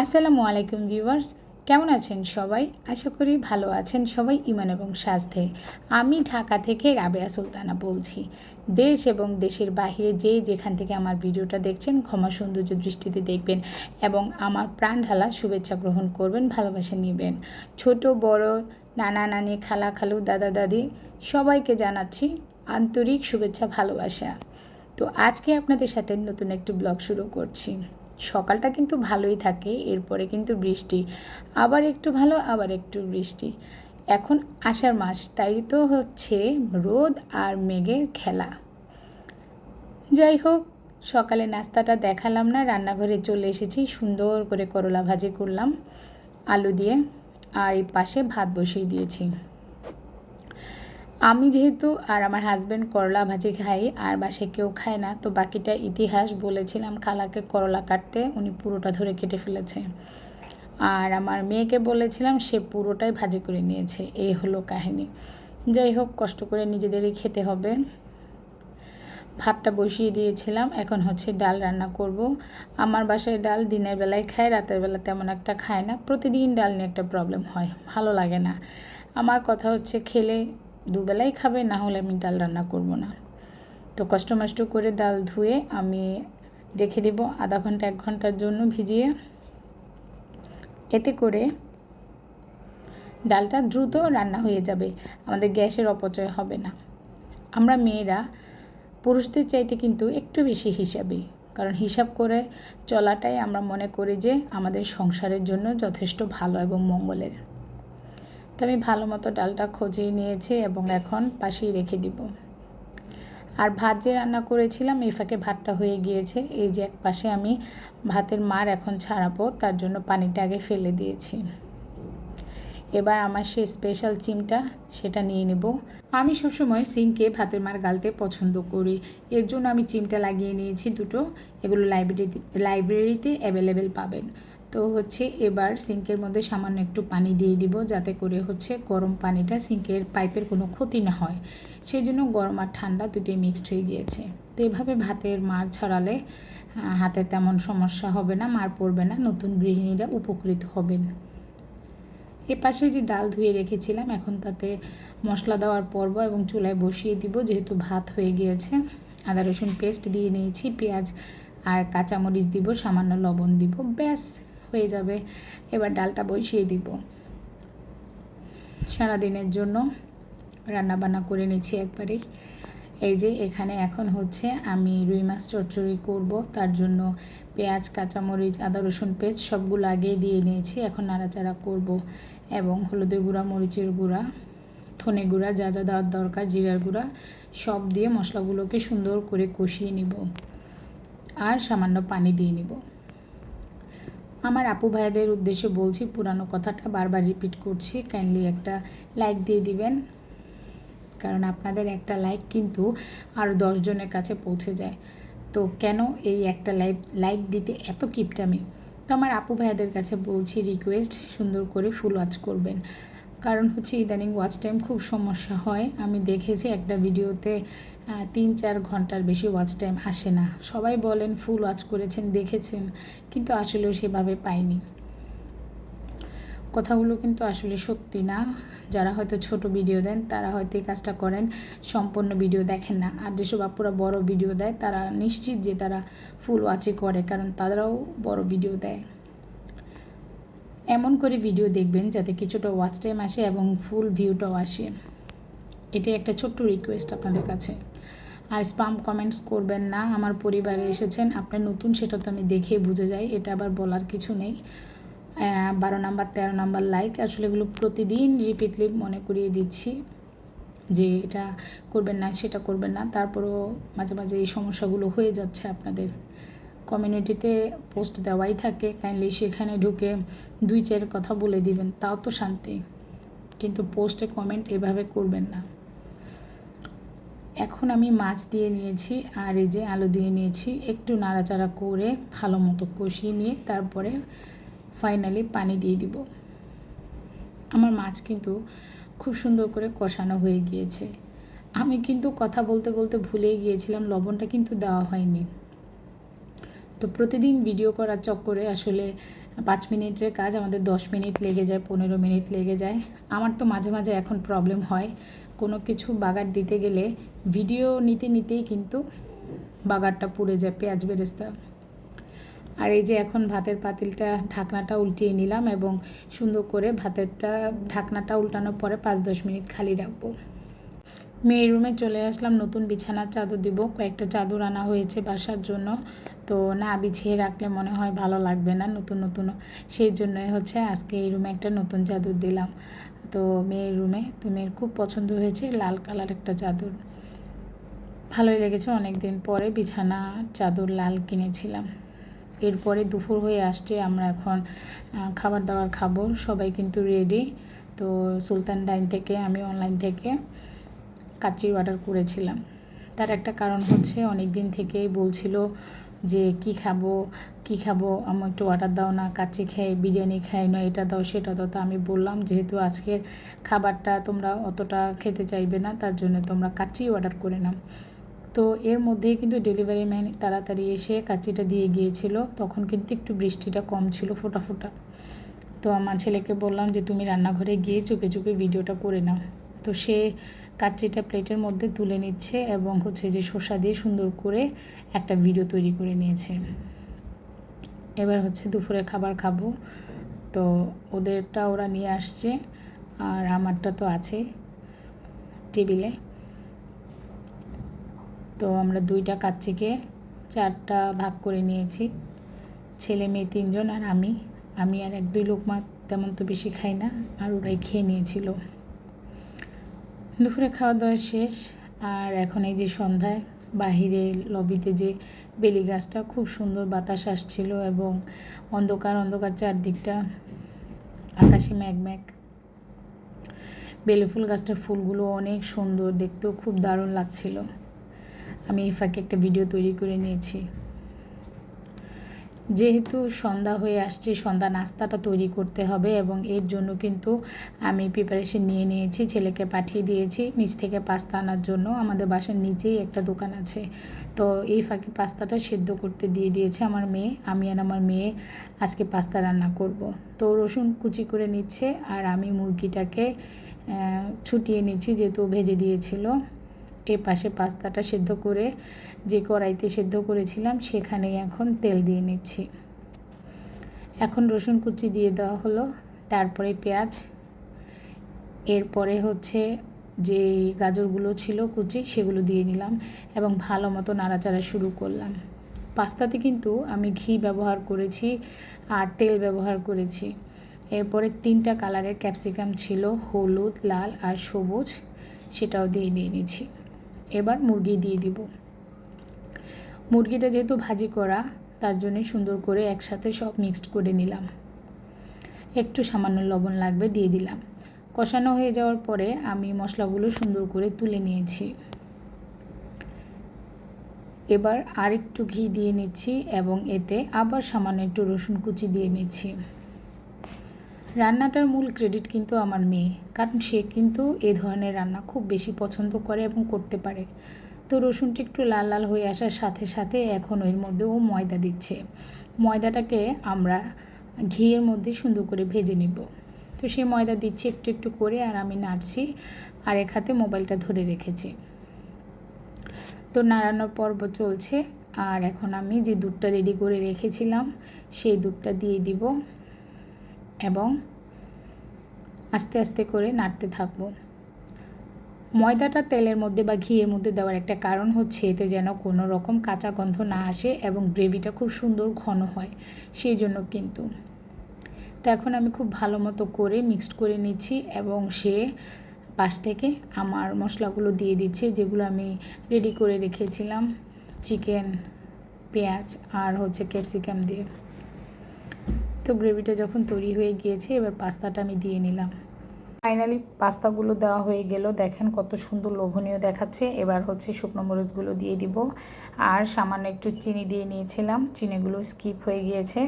আসসালামু আলাইকুম ভিউয়ার্স, কেমন আছেন সবাই? আশা করি ভালো আছেন সবাই ইমান এবং স্বাস্থ্যে আমি ঢাকা থেকে রাবেয়া সুলতানা বলছি। দেশ এবং দেশের বাইরে যে যেখান থেকে আমার ভিডিওটা দেখছেন, ক্ষমা সৌন্দর্য দৃষ্টিতে দেখবেন এবং আমার প্রাণ ঢালা শুভেচ্ছা গ্রহণ করবেন, ভালোবাসা নেবেন। ছোট, বড়, নানা, নানি, খালা, খালু, দাদা, দাদি, সবাইকে জানাচ্ছি আন্তরিক শুভেচ্ছা, ভালোবাসা। তো আজকে আপনাদের সাথে নতুন একটি ব্লগ শুরু করছি। সকালটা কিন্তু ভালোই থাকে, এরপরে কিন্তু বৃষ্টি। আবার একটু ভালো, আবার একটু বৃষ্টি। এখন আষাঢ় মাস, তাই তো হচ্ছে রোদ আর মেঘের খেলা। যাই হোক সকালে নাস্তাটা দেখালাম না, রান্নাঘরে চলে এসেছি, সুন্দর করে করলা ভাজি করলাম, আলু দিয়ে, আর এই পাশে ভাত বসিয়ে দিয়েছি। আমি যেহেতু আর আমার হাজব্যান্ড করলা ভাজি খাই আর বাসে কেউ খায় না, তো বাকিটা ইতিহাস বলেছিলাম খালাকে করলা কাটতে, উনি পুরোটা ধরে কেটে ফেলেছে। আর আমার মেয়েকে বলেছিলাম সে পুরোটাই ভাজি করে নিয়েছে, এই হলো কাহিনী। যাই হোক, কষ্ট করে নিজেদেরই খেতে হবে। ভাতটা বসিয়ে দিয়েছিলাম, এখন হচ্ছে ডাল রান্না করব। আমার বাসায় ডাল দিনের বেলায় খায়, রাতের বেলা তেমন একটা খায় না, প্রতিদিন ডাল নিয়ে একটা প্রবলেম হয়, ভালো লাগে না। আমার কথা হচ্ছে খেলে দুবেলাই খাবে, না হলে আমি ডাল রান্না করব না। তো কষ্ট মষ্ট করে ডাল ধুয়ে আমি রেখে দেব আধা ঘণ্টা, এক ঘণ্টার জন্য ভিজিয়ে। এতে করে ডালটা দ্রুত রান্না হয়ে যাবে, আমাদের গ্যাসের অপচয় হবে না। আমরা মেয়েরা পুরুষদের চাইতে কিন্তু একটু বেশি হিসাবে, কারণ হিসাব করে চলাটাই আমরা মনে করি যে আমাদের সংসারের জন্য যথেষ্ট ভালো এবং মঙ্গলের। তো আমি ভালো মতো ডালটা খজিয়ে নিয়েছি এবং এখন পাশেই রেখে দিব। আর ভাত যে রান্না করেছিলাম এই ফাঁকে ভাতটা হয়ে গিয়েছে। এই যে এক পাশে আমি ভাতের মার এখন ছাড়াবো, তার জন্য পানিটা আগে ফেলে দিয়েছি। এবার আমার সেই স্পেশাল চিমটা, সেটা নিয়ে নেব। আমি সবসময় সিমকে ভাতের মার গালতে পছন্দ করি। এর জন্য আমি চিমটা লাগিয়ে নিয়েছি দুটো। এগুলো লাইব্রেরিতে লাইব্রেরিতে অ্যাভেলেবেল পাবেন। তো হচ্ছে এবার সিঙ্কের মধ্যে সামান্য একটু পানি দিয়ে দিব, যাতে করে হচ্ছে গরম পানিটা সিঙ্কের পাইপের কোনো ক্ষতি না হয়। সেই জন্য গরম আর ঠান্ডা দুটোই মিক্সড হয়ে গিয়েছে। তো এভাবে ভাতের মার ছড়ালে হাতে তেমন সমস্যা হবে না, মার পড়বে না, নতুন গৃহিণীরা উপকৃত হবেন। এ পাশে যে ডাল ধুয়ে রেখেছিলাম, এখন তাতে মশলা দেওয়ার পর্ব এবং চুলায় বসিয়ে দিব, যেহেতু ভাত হয়ে গিয়েছে। আদা, রসুন পেস্ট দিয়ে নিয়েছি, পেঁয়াজ আর কাঁচামরিচ দিব, সামান্য লবণ দিব, ব্যাস। হয়ে যাবে। এবার ডালটা বসিয়ে দিব। সারাদিনের জন্য রান্না বান্না করে নিচ্ছি একবারেই এই যে এখানে এখন হচ্ছে আমি রুই মাছ চচ্চড়ি করব। তার জন্য পেঁয়াজ, কাঁচামরিচ, আদা, রসুন পেস্ট সবগুলো আগেই দিয়ে নিয়েছি। এখন নাড়াচাড়া করব এবং হলুদের গুঁড়া, মরিচের গুঁড়া, ধনে গুঁড়া, যা যা দেওয়ার দরকার, জিরার গুঁড়া সব দিয়ে মশলাগুলোকে সুন্দর করে কষিয়ে নিব। আর সামান্য পানি দিয়ে নিব। আমার আপু ভাইদের উদ্দেশ্যে বলছি, পুরানো কথাটা বারবার রিপিট করছি। কাইন্ডলি একটা লাইক দিয়ে দিবেন, কারণ আপনাদের একটা লাইক কিন্তু আরও দশজনের কাছে পৌঁছে যায়। তো কেন এই একটা লাইক লাইক দিতে এত কিপটামি? তো আমার আপু ভাইয়াদের কাছে বলছি রিকোয়েস্ট সুন্দর করে ফুল ওয়াচ করবেন। কারণ হচ্ছে ইদানিং ওয়াচ টাইম খুব সমস্যা হয়। আমি দেখেছি একটা ভিডিওতে তিন চার ঘণ্টার বেশি ওয়াচ টাইম আসে না। সবাই বলেন ফুল ওয়াচ করেছেন, দেখেছেন, কিন্তু আসলেও সেভাবে পাইনি। কথাগুলো কিন্তু আসলে সত্যি না। যারা হয়তো ছোট ভিডিও দেন, তারা হয়তো এই কাজটা করেন, সম্পূর্ণ ভিডিও দেখেন না। আর যেসব আপুরা বড় ভিডিও দেয়, তারা নিশ্চিত যে তারা ফুল ওয়াচে করে, কারণ তারাও বড় ভিডিও দেয়। এমন করে ভিডিও দেখবেন যাতে কিছুটা ওয়াচ টাইম আসে এবং ফুল ভিউটাও আসে। এটাই একটা ছোট্ট রিকোয়েস্ট আপনাদের কাছে। আর স্পাম কমেন্টস করবেন না। আমার পরিবারে এসেছেন, আপনার নতুন সেটা তো আমি দেখেই বুঝে যাই, এটা আবার বলার কিছু নেই। বারো নাম্বার তেরো নাম্বার লাইক আসলে এগুলো প্রতিদিন রিপিটলি মনে করিয়ে দিচ্ছি যে এটা করবেন না, সেটা করবেন না। তারপরেও মাঝে মাঝে এই সমস্যাগুলো হয়ে যাচ্ছে আপনাদের কমিউনিটিতে পোস্ট দেওয়াই থাকে। কাইন্ডলি সেখানে ঢুকে দুই চার কথা বলে দিবেন, তাও তো শান্তি। কিন্তু পোস্টে কমেন্ট এভাবে করবেন না। এখন আমি মাছ দিয়ে নিয়েছি আর এই যে আলু দিয়ে নিয়েছি। একটু নাড়াচাড়া করে ভালো মতো কষিয়ে নিয়ে তারপরে ফাইনালি পানি দিয়ে দিব। আমার মাছ কিন্তু খুব সুন্দর করে কষানো হয়ে গিয়েছে। আমি কিন্তু কথা বলতে বলতে ভুলেই গিয়েছিলাম, লবণটা কিন্তু দেওয়া হয়নি। তো প্রতিদিন ভিডিও করার চক্করে আসলে পাঁচ মিনিটের কাজ, আমাদের দশ মিনিট লেগে যায়, পনেরো মিনিট লেগে যায়। আমার তো মাঝে মাঝে এখন প্রবলেম হয়। কোনো কিছু বাগার দিতে গেলে ভিডিও নিতে নিতেই কিন্তু বাগারটা পুড়ে যায়, পেঁয়াজ বেরেস্তা। আর এই যে এখন ভাতের পাতিলটা, ঢাকনাটা উল্টিয়ে নিলাম এবং সুন্দর করে ভাতেরটা, ঢাকনাটা উল্টানোর পরে পাঁচ দশ মিনিট খালি রাখব। মেয়ের রুমে চলে আসলাম, নতুন বিছানার চাদর দিব। কয়েকটা চাদর আনা হয়েছে বাসার জন্য। তো না বিছিয়ে রাখলে মনে হয় ভালো লাগবে না, নতুন নতুন। সেই জন্যই হচ্ছে আজকে এই রুমে একটা নতুন চাদর দিলাম। তো মেয়ের রুমে তো মেয়ের খুব পছন্দ হয়েছে, লাল কালার একটা চাদর। ভালোই লেগেছে অনেক দিন পরে বিছানা, চাদর লাল কিনেছিলাম। এরপরে দুপুর হয়ে আসছে, আমরা এখন খাবার দাবার খাব, সবাই কিন্তু রেডি তো সুলতান ডাইন থেকে, আমি অনলাইন থেকে কাচি অর্ডার করেছিলাম। তার একটা কারণ হচ্ছে অনেক দিন থেকেই বলছিল যে কি খাব কি খাব আমার একটু অর্ডার দাও না, কাচ্চি খাই, বিরিয়ানি খাই, না এটা দাও, সেটা দাও। তো আমি বললাম, যেহেতু আজকের খাবারটা তোমরা অতটা খেতে চাইবে না, তার জন্য তোমরা কাচ্চি অর্ডার করে নাও। তো এর মধ্যেই কিন্তু ডেলিভারি ম্যান তাড়াতাড়ি এসে কাচিটা দিয়ে গিয়েছিল। তখন কিন্তু একটু বৃষ্টিটা কম ছিল ফোটা ফোটা। তো আমার ছেলেকে বললাম যে, তুমি রান্নাঘরে গিয়ে চুপে চুপে ভিডিওটা করে নাও। তো সে কাচ্চিটা প্লেটের মধ্যে তুলে নিচ্ছে এবং হচ্ছে যে শসা দিয়ে সুন্দর করে একটা ভিডিও তৈরি করে নিয়েছে। এবার হচ্ছে দুপুরে খাবার খাব। তো ওদেরটা ওরা নিয়ে আসছে আর আমারটা তো আছে টেবিলে। তো আমরা দুইটা কাচ্চিকে চারটা ভাগ করে নিয়েছি। ছেলে, মেয়ে তিনজন আর আমি। আমি আর এক, দুই লোক মা তেমন তো বেশি খাই না, আর ওরাই খেয়ে নিয়েছিল। দুপুরে খাওয়া দাওয়া শেষ, আর এখন এই যে সন্ধ্যায় বাহিরে লবিতে যে বেলি গাছটা খুব সুন্দর বাতাস আসছিল এবং অন্ধকার অন্ধকার চারদিকটা আকাশে ম্যাগ ম্যাগ বেলি ফুল গাছটার ফুলগুলো অনেক সুন্দর, দেখতেও খুব দারুণ লাগছিল। আমি এই ফাঁকে একটা ভিডিও তৈরি করে নিয়েছি। যেহেতু সন্ধ্যা হয়ে আসছে, সন্ধ্যা নাস্তাটা তৈরি করতে হবে এবং এর জন্য কিন্তু আমি প্রিপারেশন নিয়ে নিয়েছি, ছেলেকে পাঠিয়ে দিয়েছি। নিচ থেকে পাস্তা আনার জন্য আমাদের বাসার নিচেই একটা দোকান আছে। তো এই ফাঁকে পাস্তাটা সেদ্ধ করতে দিয়ে দিয়েছে আমার মেয়ে, আমি আর আমার মেয়ে আজকে পাস্তা রান্না করব। তো রসুন কুচি করে নিচ্ছে আর আমি মুরগিটাকে ছুটিয়ে নিচ্ছি যেহেতু ভেজে দিয়েছিল। এ পাশে পাস্তাটা সেদ্ধ করে যে কড়াইতে সেদ্ধ করেছিলাম, সেখানেই এখন তেল দিয়ে নিচ্ছি। এখন রসুন কুচি দিয়ে দেওয়া হলো, তারপরে পেঁয়াজ, এরপরে হচ্ছে যে গাজরগুলো ছিল কুচি, সেগুলো দিয়ে নিলাম এবং ভালো মতো নাড়াচাড়া শুরু করলাম। পাস্তাতে কিন্তু আমি ঘি ব্যবহার করেছি আর তেল ব্যবহার করেছি। এরপরে তিনটা কালারের ক্যাপসিকাম ছিল, হলুদ, লাল আর সবুজ, সেটাও দিয়ে দিয়ে নিচ্ছি। এবার মুরগি দিয়ে দিব। মুরগিটা যেহেতু ভাজি করা, তার জন্য সুন্দর করে একসাথে সব মিক্সড করে নিলাম। একটু সামান্য লবণ লাগবে, দিয়ে দিলাম। কষানো হয়ে যাওয়ার পরে আমি মশলাগুলো সুন্দর করে তুলে নিয়েছি। এবার আরেকটু ঘি দিয়ে নিচ্ছি এবং এতে আবার সামান্য একটু রসুন কুচি দিয়ে নিচ্ছি। রান্নাটার মূল ক্রেডিট কিন্তু আমার মেয়ে, কারণ সে কিন্তু এ ধরনের রান্না খুব বেশি পছন্দ করে এবং করতে পারে। তো রসুনটা একটু লাল লাল হয়ে আসার সাথে সাথে এখন এর মধ্যে ও ময়দা দিচ্ছে। ময়দাটাকে আমরা ঘিয়ের মধ্যে সুন্দর করে ভেজে নিব। তো সে ময়দা দিচ্ছি একটু একটু করে আর আমি নাড়ছি, আর এক হাতে মোবাইলটা ধরে রেখেছি। তো নাড়ানোর পর্ব চলছে, আর এখন আমি যে দুধটা রেডি করে রেখেছিলাম, সেই দুধটা দিয়ে দিব। এবং আস্তে আস্তে করে নাড়তে থাকব। ময়দাটা তেলের মধ্যে বা ঘিয়ের মধ্যে দেওয়ার একটা কারণ হচ্ছে এতে যেন কোনো রকম কাঁচা গন্ধ না আসে এবং গ্রেভিটা খুব সুন্দর ঘন হয় সেই জন্য কিন্তু। তো এখন আমি খুব ভালো মতো করে মিক্সড করে নিচ্ছি এবং সে পাশ থেকে আমার মশলাগুলো দিয়ে দিচ্ছে, যেগুলো আমি রেডি করে রেখেছিলাম, চিকেন, পেঁয়াজ আর হচ্ছে ক্যাপসিকাম দিয়ে। তো গ্রেভিটা যখন তৈরি হয়ে গিয়েছে, এবার পাস্তাটা আমি দিয়ে নিলাম। ফাইনালি পাস্তাগুলো দেওয়া হয়ে গেল। দেখেন কত সুন্দর লোভনীয় দেখাচ্ছে। এবার হচ্ছে শুকনো মরিচগুলো দিয়ে দিব। আর সামান্য একটু চিনি দিয়ে নিয়েছিলাম। চিনিগুলো স্কিপ হয়ে গিয়েছে।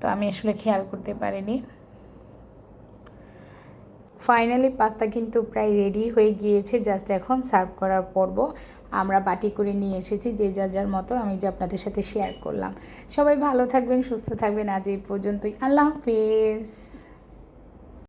তো আমি আসলে খেয়াল করতে পারিনি। ফাইনালি পাস্তা কিন্তু প্রায় রেডি হয়ে গিয়েছে জাস্ট এখন সার্ভ করার পর্ব। আমরা বাটি করে নিয়ে এসেছি, যে যার যার মতো আমি যে আপনাদের সাথে শেয়ার করলাম। সবাই ভালো থাকবেন, সুস্থ থাকবেন, আজ এই পর্যন্তই। আল্লাহ হাফিজ।